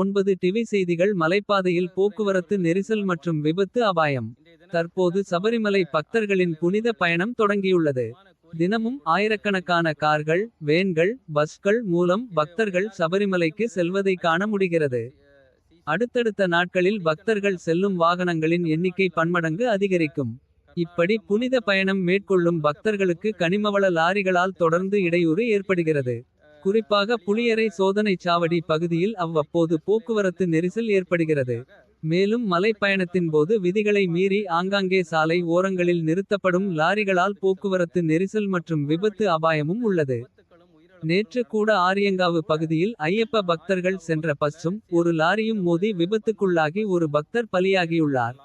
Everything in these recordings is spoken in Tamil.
ஒன்பது டிவி செய்திகள் மலைப்பாதையில் போக்குவரத்து நெரிசல் மற்றும் விபத்து அபாயம். தற்போது சபரிமலை பக்தர்களின் புனித பயணம் தொடங்கியுள்ளது. தினமும் ஆயிரக்கணக்கான கார்கள் வேன்கள் பஸ்கள் மூலம் பக்தர்கள் சபரிமலைக்கு செல்வதை காண முடிகிறது. அடுத்தடுத்த நாட்களில் பக்தர்கள் செல்லும் வாகனங்களின் எண்ணிக்கை பன்மடங்கு அதிகரிக்கும். இப்படி புனித பயணம் மேற்கொள்ளும் பக்தர்களுக்கு கனிமவள லாரிகளால் தொடர்ந்து இடையூறு ஏற்படுகிறது. குறிப்பாக புளியரை சோதனைச் சாவடி பகுதியில் அவ்வப்போது போக்குவரத்து நெரிசல் ஏற்படுகிறது. மேலும் மலைப்பயணத்தின் போது விதிகளை மீறி ஆங்காங்கே சாலை ஓரங்களில் நிறுத்தப்படும் லாரிகளால் போக்குவரத்து நெரிசல் மற்றும் விபத்து அபாயமும் உள்ளது. நேற்று கூட ஆரியங்காவு பகுதியில் ஐயப்ப பக்தர்கள் சென்ற பஸ்ஸும் ஒரு லாரியும் மோதி விபத்துக்குள்ளாகி ஒரு பக்தர் பலியாகியுள்ளார்.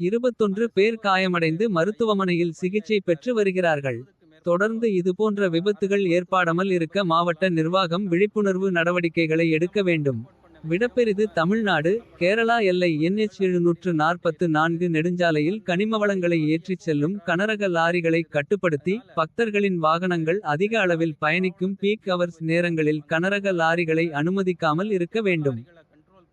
21 பேர் காயமடைந்து மருத்துவமனையில் சிகிச்சை பெற்று வருகிறார்கள். தொடர்ந்து இதுபோன்ற விபத்துகள் ஏற்பாடாமல் இருக்க மாவட்ட நிர்வாகம் விழிப்புணர்வு நடவடிக்கைகளை எடுக்க வேண்டும். விடப்பெரிது தமிழ்நாடு கேரளா எல்லை என்எச் எழுநூற்று நாற்பத்து நான்கு நெடுஞ்சாலையில் கனிமவளங்களை ஏற்றிச் செல்லும் கனரக லாரிகளை கட்டுப்படுத்தி. பக்தர்களின் வாகனங்கள் அதிக அளவில் பயணிக்கும் பீக் அவர்ஸ் நேரங்களில் கனரக லாரிகளை அனுமதிக்காமல் இருக்க வேண்டும்.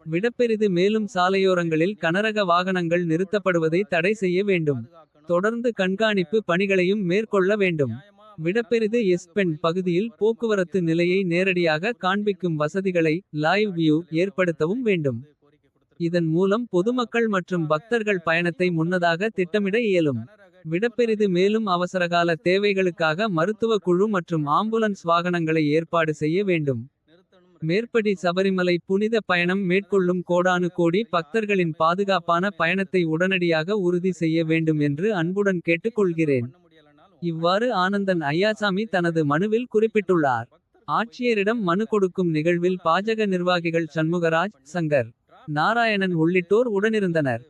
விடப்பெரிது மேலும் சாலையோரங்களில் கனரக வாகனங்கள் நிறுத்தப்படுவதை தடை செய்ய வேண்டும். தொடர்ந்து கண்காணிப்பு பணிகளையும் மேற்கொள்ள வேண்டும். விடப்பெரிது எஸ்பென் பகுதியில் போக்குவரத்து நிலையை நேரடியாக காண்பிக்கும் வசதிகளை லைவ் வியூ ஏற்படுத்தவும் வேண்டும். இதன் மூலம் பொதுமக்கள் மற்றும் பக்தர்கள் பயணத்தை முன்னதாக திட்டமிட இயலும். விடப்பெரிது மேலும் அவசரகால தேவைகளுக்காக மருத்துவ குழு மற்றும் ஆம்புலன்ஸ் வாகனங்களை ஏற்பாடு செய்ய வேண்டும். மேற்படி சபரிமலை புனித பயணம் மேற்கொள்ளும் கோடானு கோடி பக்தர்களின் பாதுகாப்பான பயணத்தை உடனடியாக உறுதி செய்ய வேண்டும் என்று அன்புடன் கேட்டுக் கொள்கிறேன். இவ்வாறு ஆனந்தன் ஐயாசாமி தனது மனுவில் குறிப்பிட்டுள்ளார். ஆட்சியரிடம் மனு கொடுக்கும் நிகழ்வில் பாஜக நிர்வாகிகள் சண்முகராஜ் சங்கர். நாராயணன் உள்ளிட்டோர் உடனிருந்தனர்.